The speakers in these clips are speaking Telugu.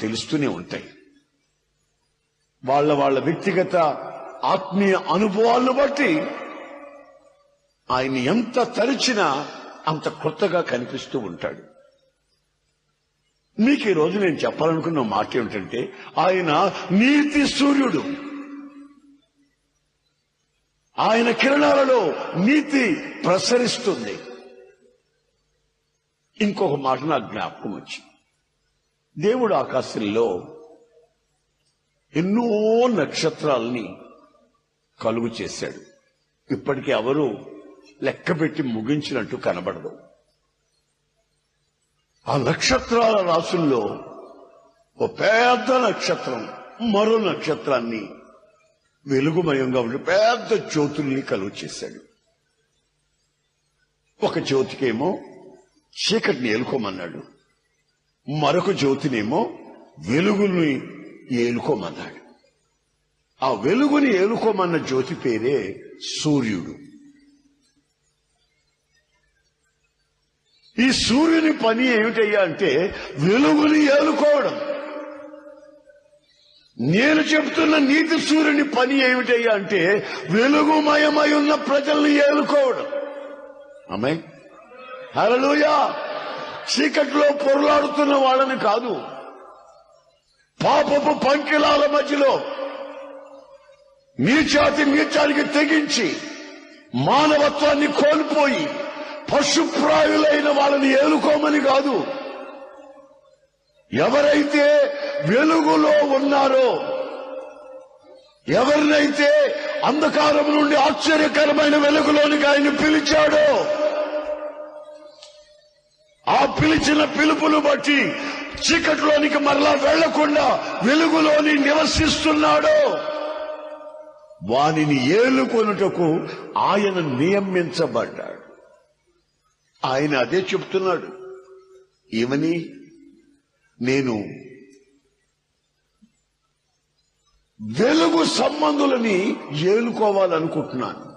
తెలుస్తూనే ఉంటాయి. వాళ్ళ వాళ్ళ వ్యక్తిగత ఆత్మీయ అనుభవాలను బట్టి ఆయన ఎంత తరిచినా అంత కొత్తగా కనిపిస్తూ ఉంటాడు. మీకు ఈ రోజు నేను చెప్పాలనుకున్న మాట ఏమిటంటే ఆయన నీతి సూర్యుడు. ఆయన కిరణాలలో నీతి ప్రసరిస్తుంది. ఇంకొక మాట నాకు జ్ఞాపకం వచ్చి దేవుడు ఆకాశంలో ఎన్నో నక్షత్రాలని కలుగు చేశాడు. ఇప్పటికీ ఎవరు లెక్కపెట్టి ముగించినట్టు కనబడదు. ఆ నక్షత్రాల రాసుల్లో ఓ పెద్ద నక్షత్రం మరో నక్షత్రాన్ని వెలుగుమయంగా ఉండి పెద్ద జ్యోతుల్ని కలుగు చేశాడు. ఒక జ్యోతికేమో చీకటిని ఏలుకోమన్నాడు మరొక జ్యోతినేమో వెలుగుని ఏలుకోమన్నాడు. ఆ వెలుగుని ఏలుకోమన్న జ్యోతి పేరే సూర్యుడు. ఈ సూర్యుని పని ఏమిటయ్యా అంటే వెలుగుని ఏలుకోవడం. నేను చెప్తున్న నీతి సూర్యుని పని ఏమిటయ్యా అంటే వెలుగుమయమై ఉన్న ప్రజల్ని ఏలుకోవడం. అమ్మాయి హరలుయా చీకట్లో పొరలాడుతున్న వాళ్ళని కాదు. పాపపు పంకిలాల మధ్యలో నీచాతి నీచానికి తెగించి మానవత్వాన్ని కోల్పోయి పశుప్రాయులైన వాళ్ళని ఏలుకోమని కాదు. ఎవరైతే వెలుగులో ఉన్నారో ఎవరినైతే అంధకారం నుండి ఆశ్చర్యకరమైన వెలుగులోనికి ఆయన పిలిచాడో ఆ పిలిచిన పిలుపును బట్టి చీకటిలోనికి మరలా వెళ్ళకుండా వెలుగులోని నివసిస్తున్నాడో. వానిని ఏలుకొనుటకు ఆయన నియమించబడ్డాడు. ఆయన అదే చెప్తున్నాడు. ఏమని? నేను వెలుగు సంబంధులని ఏలుకోవాలనుకుంటున్నాను.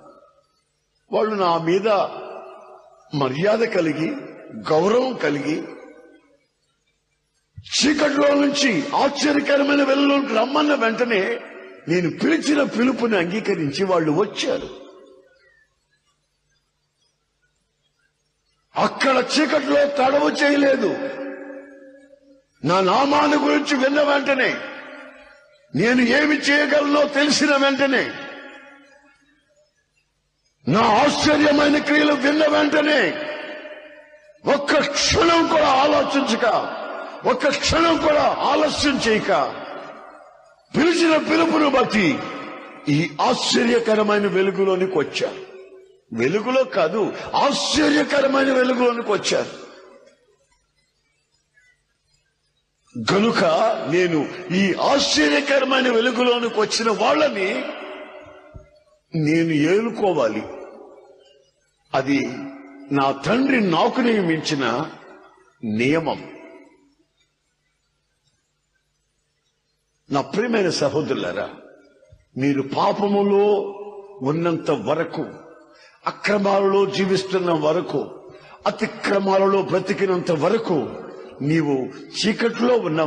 వాళ్ళు నా మీద మర్యాద కలిగి గౌరవం కలిగి చీకటిలో నుంచి ఆశ్చర్యకరమైన వెలుగులోకి రమ్మన్న వెంటనే నేను పిలిచిన పిలుపుని అంగీకరించి వాళ్ళు వచ్చారు. అక్కడ చీకటిలో తడవు చేయలేదు. నా నామాన్ని గురించి విన్న వెంటనే నేను ఏమి చేయగలనో తెలిసిన వెంటనే నా ఆశ్చర్యమైన క్రియలు విన్న వెంటనే ఒక్క క్షణం కూడా ఆలోచించక ఒక్క క్షణం కూడా ఆలస్యం చేయక పిలిచిన పిలుపును బట్టి ఈ ఆశ్చర్యకరమైన వెలుగులోనికి వచ్చారు. వెలుగులో కాదు ఆశ్చర్యకరమైన వెలుగులోనికి వచ్చారు. గనుక నేను ఈ ఆశ్చర్యకరమైన వెలుగులోనికి వచ్చిన వాళ్ళని నేను ఏలుకోవాలి. అది నా తండ్రి నాకు నియమించిన నియమం. నా ప్రియమైన సహోదరులరా మీరు పాపములో ఉన్నంత వరకు అక్రమాలలో జీవిస్తున్న వరకు అతిక్రమాలలో బ్రతికినంత వరకు నీవు చీకట్లో ఉన్న